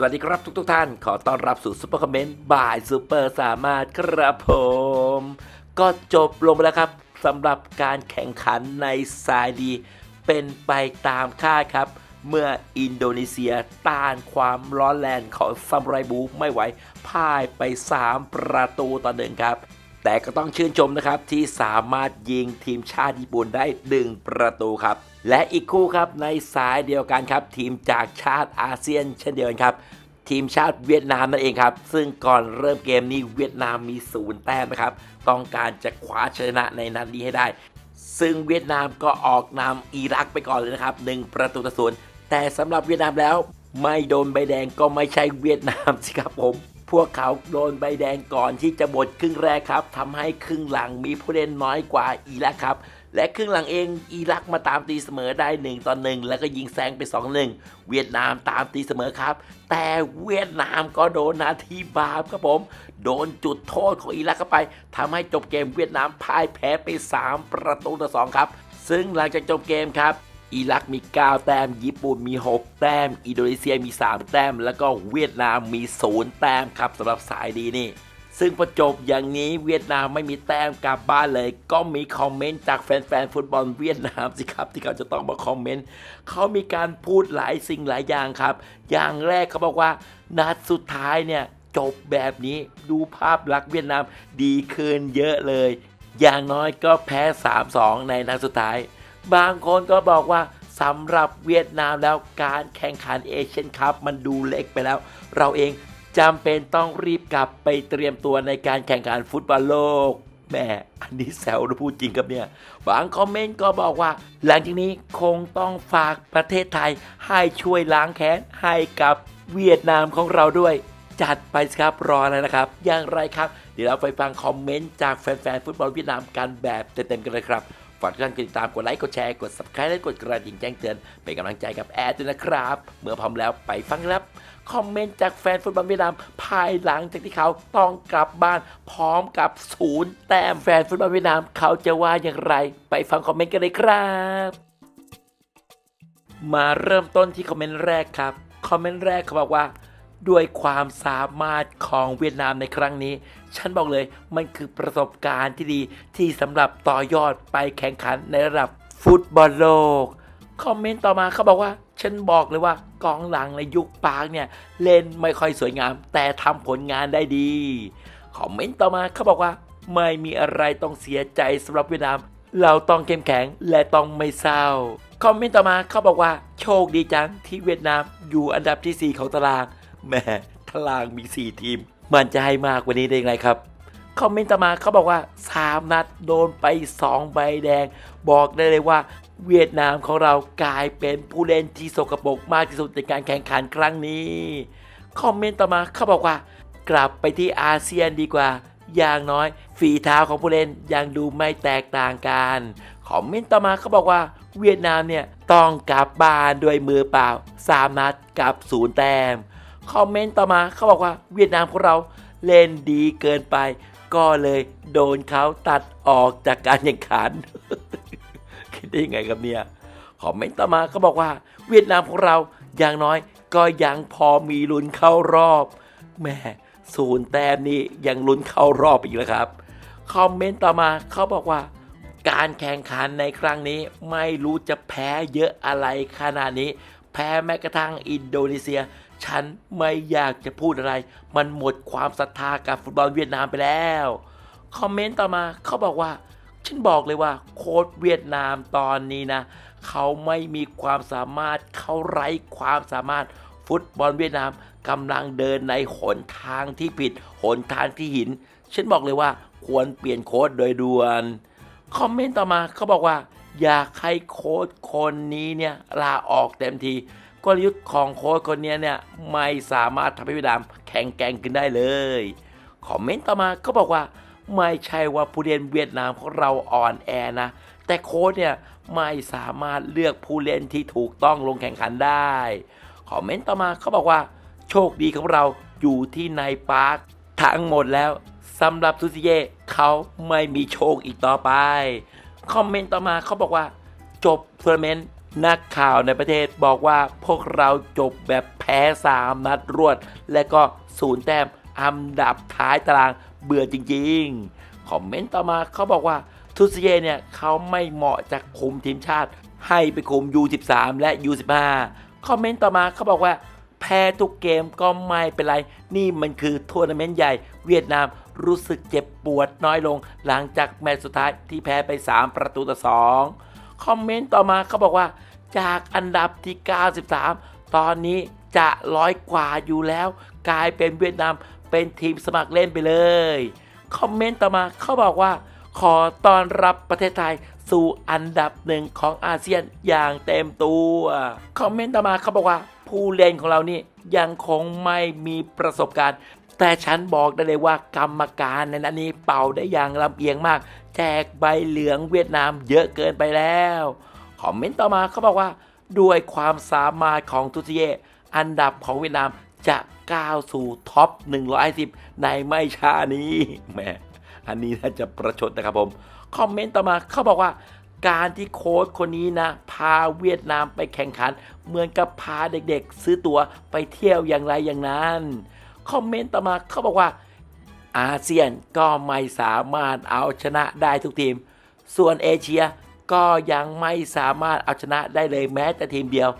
สวัสดีครับทุกทท่าน ขอต้อนรับสู่ซุปเปอร์คอมเมนต์บ่ายซูเปอร์สามารถครับผม ก็จบลงไปแล้วครับสำหรับการแข่งขันในสายดี เป็นไปตามคาดครับ เมื่ออินโดนีเซียต้านความร้อนแรงของซัมไรบูไม่ไหวพ่ายไป 3 ประตูต่อหนึ่งครับ แต่ก็ต้องชื่นชมนะครับที่สามารถยิงทีมชาติญี่ปุ่นได้ 1 ประตูครับ และอีกคู่ครับในสายเดียวกันครับ ทีมจากชาติอาเซียนเช่นเดียวกันครับ ทีมชาติเวียดนามนั่นเองครับ ซึ่งก่อนเริ่มเกมนี้เวียดนามมีศูนย์แต้มนะครับ ต้องการจะคว้าชนะในนัดนี้ให้ได้ ซึ่งเวียดนามก็ออกนำอิรักไปก่อนเลยนะครับ1ประตูต่อศูนย์แต่สำหรับเวียดนามแล้วไม่โดนใบแดงก็ไม่ใช่เวียดนามสิครับผม พวกเขาโดนใบแดงก่อนที่จะหมดครึ่งแรกครับทำให้ครึ่งหลังมีผู้เล่นน้อยกว่าอิรักครับ และครึ่งหลังเองอิรักมาตามตีเสมอได้ 1ต่อ1แล้วก็ยิงแซงไป 2-1 เวียดนามตามตีเสมอครับ แต่เวียดนามก็โดนนาทีบาปครับผม โดนจุดโทษของอิรักเข้าไปทำให้จบเกมเวียดนามพ่ายแพ้ไป 3 ประตูต่อ2ครับ ซึ่งหลังจากจบเกมครับอิรักมี 9 แต้ม ญี่ปุ่นมี 6 แต้ม อินโดนีเซียมี 3 แต้ม แล้วก็เวียดนามมี 0 แต้มครับสำหรับสายดีนี่ ซึ่งพอจบอย่างนี้เวียดนามไม่มีแต้มกลับบ้านเลย ก็มีคอมเมนต์จากแฟนๆฟุตบอลเวียดนามสิครับ ที่เขาจะต้องมาคอมเมนต์เขามีการพูดหลายสิ่งหลายอย่างครับ อย่างแรกเขาบอกว่านัดสุดท้ายเนี่ยจบแบบนี้ดูภาพลักษณ์เวียดนามดีขึ้นเยอะเลย อย่างน้อยก็แพ้ 3-2 ในนัดสุดท้าย บางคนก็บอกว่าสำหรับเวียดนามแล้วการแข่งขันเอเชียนคัพมันดูเล็กไปแล้ว เราเอง จำเป็นต้องรีบกลับไปเตรียมตัวในการแข่งขันฟุตบอลโลกแหม่อันนี้แซวหรือพูดจริงครับเนี่ย บางคอมเมนต์ก็บอกว่า หลังจากนี้คงต้องฝากประเทศไทย ให้ช่วยล้างแค้นให้กับเวียดนามของเราด้วย จัดไปครับรอแล้วนะครับ อย่างไรครับ เดี๋ยวเราไปฟังคอมเมนต์จากแฟนๆฟุตบอลเวียดนามกันแบบเต็มๆกันเลยครับ ฝากทุกท่านกดติดตามกดไลค์กดแชร์กด subscribe และกดกระดิ่งแจ้งเตือนเป็นกำลังใจกับแอดด้วยนะครับ เมื่อพร้อมแล้วไปฟังครับคอมเมนต์จากแฟนฟุตบอลเวียดนามภายหลังจากที่เขาต้องกลับบ้านพร้อมกับศูนย์แต้มแฟนฟุตบอลเวียดนามเขาจะว่าอย่างไร ไปฟังคอมเมนต์กันเลยครับ มาเริ่มต้นที่คอมเมนต์แรกครับคอมเมนต์แรกเขาบอกว่า ด้วยความสามารถของเวียดนามในครั้งนี้ ฉันบอกเลยมันคือประสบการณ์ที่ดีที่สำหรับต่อยอดไปแข่งขันในระดับฟุตบอลโลก คอมเมนต์ต่อมาเขาบอกว่า ฉันบอกเลยว่ากองหลังในยุคปาร์คเนี่ย เล่นไม่ค่อยสวยงาม แต่ทำผลงานได้ดี คอมเมนต์ต่อมาเขาบอกว่า ไม่มีอะไรต้องเสียใจสำหรับเวียดนาม เราต้องเข้มแข็งและต้องไม่เศร้า คอมเมนต์ต่อมาเขาบอกว่า โชคดีจังที่เวียดนามอยู่อันดับที่ 4 ของตาราง แหม่ตารางมี 4 ทีม มันจะให้มากกว่านี้ได้ยังไงครับ คอมเมนต์ต่อมาเขาบอกว่า 3 นัดโดนไป 2 ใบแดง บอกได้เลยว่าเวียดนามของเรากลายเป็นผู้เล่นที่สกปรกมากที่สุดในการแข่งขันครั้งนี้ คอมเมนต์ต่อมาเขาบอกว่า กลับไปที่อาเซียนดีกว่า อย่างน้อยฝีเท้าของผู้เล่นยังดูไม่แตกต่างกัน คอมเมนต์ต่อมาเขาบอกว่า เวียดนามเนี่ยต้องกลับบ้านด้วยมือเปล่า3นัดกับศูนย์แต้ม คอมเมนต์ต่อมาเขาบอกว่าเวียดนามของเราเล่นดีเกินไป ก็เลยโดนเขาตัดออกจากการแข่งขัน คิดได้ยังไงครับเนี่ยคอมเมนต์ต่อมาเขาบอกว่า เวียดนามของเราอย่างน้อยก็ยังพอมีลุ้นเข้ารอบแหม่ศูนย์แต้มนี่ยังลุ้นเข้ารอบอีกแล้วครับคอมเมนต์ต่อมาเขาบอกว่า การแข่งขันในครั้งนี้ไม่รู้จะแพ้เยอะอะไรขนาดนี้ แพ้แม้กระทั่งอินโดนีเซีย ฉันไม่อยากจะพูดอะไร มันหมดความศรัทธากับฟุตบอลเวียดนามไปแล้ว คอมเมนต์ต่อมาเขาบอกว่า ฉันบอกเลยว่าโค้ชเวียดนามตอนนี้นะ เขาไม่มีความสามารถเขาไร้ความสามารถฟุตบอลเวียดนามกำลังเดินในหนทางที่ผิด หนทางที่หิน ฉันบอกเลยว่าควรเปลี่ยนโค้ชโดยด่วน คอมเมนต์ต่อมาเขาบอกว่า อยากให้โค้ชคนนี้เนี่ยลาออกเต็มที กลยุทธ์ของโค้ชคนนี้เนี่ยไม่สามารถทำให้เวียดนามแข็งแกร่งขึ้นได้เลยคอมเมนต์ต่อมาเขาบอกว่า ไม่ใช่ว่าผู้เล่นเวียดนามของเราอ่อนแอนะ แต่โค้ชเนี่ยไม่สามารถเลือกผู้เล่นที่ถูกต้องลงแข่งขันได้คอมเมนต์ต่อมาเขาบอกว่า โชคดีของเราอยู่ที่ในปาร์คทั้งหมดแล้วสำหรับซูซิเย่เขาไม่มีโชคอีกต่อไป คอมเมนต์ต่อมาเขาบอกว่า จบทัวร์เมนต์ นักข่าวในประเทศบอกว่าพวกเราจบแบบแพ้สามนัดรวด และก็ศูนย์แต้มอันดับท้ายตารางเบื่อจริงๆ คอมเมนต์ต่อมาเขาบอกว่าทุสเยเนี่ยเขาไม่เหมาะจะคุมทีมชาติ ให้ไปคุม U13 และ U15 คอมเมนต์ต่อมาเขาบอกว่า แพ้ทุกเกมก็ไม่เป็นไร นี่มันคือทัวร์นาเมนต์ใหญ่ เวียดนามรู้สึกเจ็บปวดน้อยลง หลังจากแมตช์สุดท้ายที่แพ้ไป 3 ประตูต่อ 2 คอมเมนต์ต่อมาเขาบอกว่า จากอันดับที่ 93 ตอนนี้จะร้อยกว่าอยู่แล้ว กลายเป็นเวียดนามเป็นทีมสมัครเล่นไปเลย คอมเมนต์ต่อมาเขาบอกว่า ขอต้อนรับประเทศไทยสู่อันดับหนึ่งของอาเซียนอย่างเต็มตัว คอมเมนต์ต่อมาเขาบอกว่า ผู้เล่นของเรานี่ยังคงไม่มีประสบการณ์ แต่ฉันบอกได้เลยว่ากรรมการในนั้นนี้เป่าได้อย่างลำเอียงมาก แจกใบเหลืองเวียดนามเยอะเกินไปแล้ว คอมเมนต์ต่อมาเขาบอกว่า ด้วยความสามารถของทุติเย อันดับของเวียดนามจะก้าวสู่ท็อป 110 ในไม่ช้านี้แหมอันนี้น่าจะประชดนะครับผม คอมเมนต์ต่อมาเขาบอกว่า การที่โค้ชคนนี้นะ พาเวียดนามไปแข่งขัน เหมือนกับพาเด็กๆ ซื้อตั๋วไปเที่ยวอย่างไรอย่างนั้น คอมเมนต์ต่อมาเขาบอกว่า อาเซียนก็ไม่สามารถเอาชนะได้ทุกทีม ส่วนเอเชียก็ยังไม่สามารถเอาชนะได้เลยแม้แต่ทีมเดียว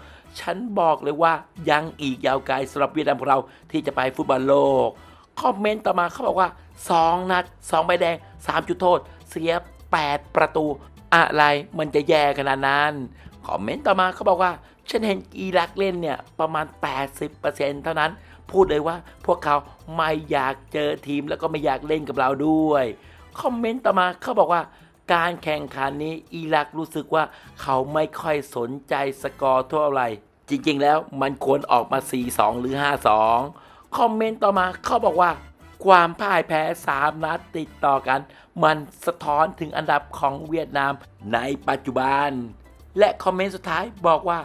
ฉันบอกเลยว่ายังอีกยาวไกลสำหรับเวียดนามของเราที่จะไปฟุตบอลโลก คอมเมนต์ต่อมาเขาบอกว่า 2 นัด 2 ใบแดง 3 จุดโทษ เสีย 8 ประตู อะไรมันจะแย่ขนาดนั้น คอมเมนต์ต่อมาเขาบอกว่า ฉันเห็นอิรักเล่นเนี่ยประมาณ 80%เท่านั้น พูดเลยว่าพวกเขาไม่อยากเจอทีมแล้วก็ไม่อยากเล่นกับเราด้วย คอมเมนต์ต่อมาเขาบอกว่าการแข่งขันนี้อิรักรู้สึกว่าเขาไม่ค่อยสนใจสกอร์เท่าไหร่จริงๆ แล้วมันควรออกมา 4-2 หรือ 5-2 คอมเมนต์ต่อมาเขาบอกว่า ความพ่ายแพ้ 3 นัดติดต่อกัน มันสะท้อนถึงอันดับของเวียดนามในปัจจุบัน และคอมเมนต์สุดท้ายบอกว่า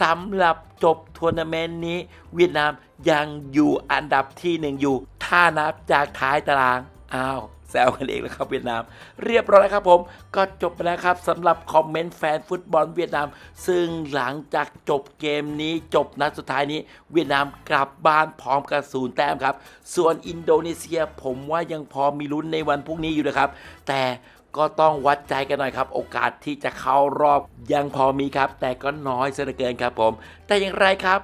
สำหรับจบทัวร์นาเมนต์นี้ เวียดนามยังอยู่อันดับที่หนึ่งอยู่ ถ้านับจากท้ายตาราง อ้าวแซวกันเองแล้วครับเวียดนาม เรียบร้อยแล้วครับผม ก็จบไปแล้วครับสำหรับคอมเมนต์แฟนฟุตบอลเวียดนาม ซึ่งหลังจากจบเกมนี้จบนัดสุดท้ายนี้ เวียดนามกลับบ้านพร้อมกับศูนย์แต้มครับ ส่วนอินโดนีเซียผมว่ายังพอมีลุ้นในวันพรุ่งนี้อยู่นะครับ แต่ ก็ต้องวัดใจกันหน่อยครับ โอกาสที่จะเข้ารอบยังพอมีครับ แต่ก็น้อยเสียเหลือเกินครับผม แต่อย่างไรครับ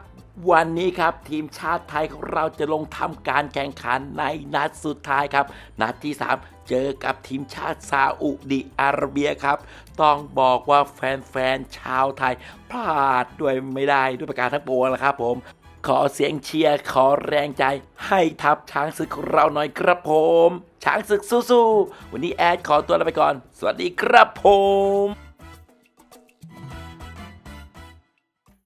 วันนี้ครับทีมชาติไทยของเราจะลงทำการแข่งขันในนัดสุดท้ายครับ นัดที่3เจอกับทีมชาติซาอุดิอาระเบียครับ ต้องบอกว่าแฟนๆ ชาวไทย พลาดด้วยไม่ได้ด้วยประการทั้งปวงแล้วครับผม ขอเสียงเชียร์ขอแรงใจ ให้ทัพช้างศึกของเราหน่อยครับผม ช้างศึกสู้ๆวันนี้แอดขอตัวลาไปก่อน สวัสดีครับผม